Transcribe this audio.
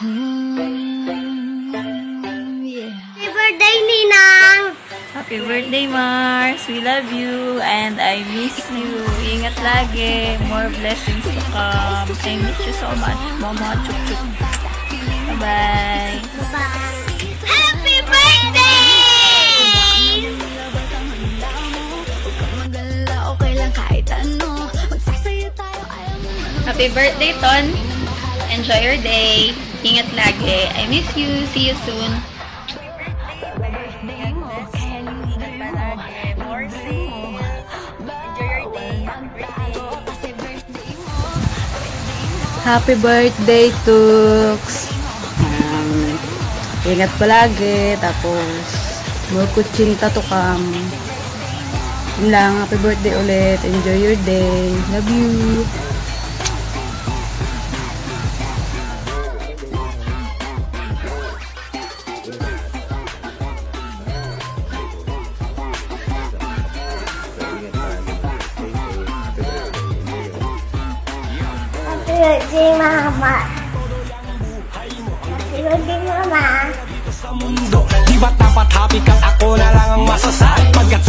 yeah. Happy birthday, Ninang! Happy birthday, Mars. We love you and I miss you. Ingat lagi. More blessings to come. I miss you so much. Mama, chuk chuk. Bye-bye. Bye. Happy birthday! Happy birthday, Ton. Enjoy your day. Ingat lagi. I miss you. See you soon. Happy birthday, Tux! Um, ingat palagi, tapos more kutsinta to come. Yun lang, happy birthday ulit. Enjoy your day. Love you. Birthday, Mama! Happy birthday, Mama! mundo Di ba't dapat happy ka't ako na lang ang masasabi Pagkat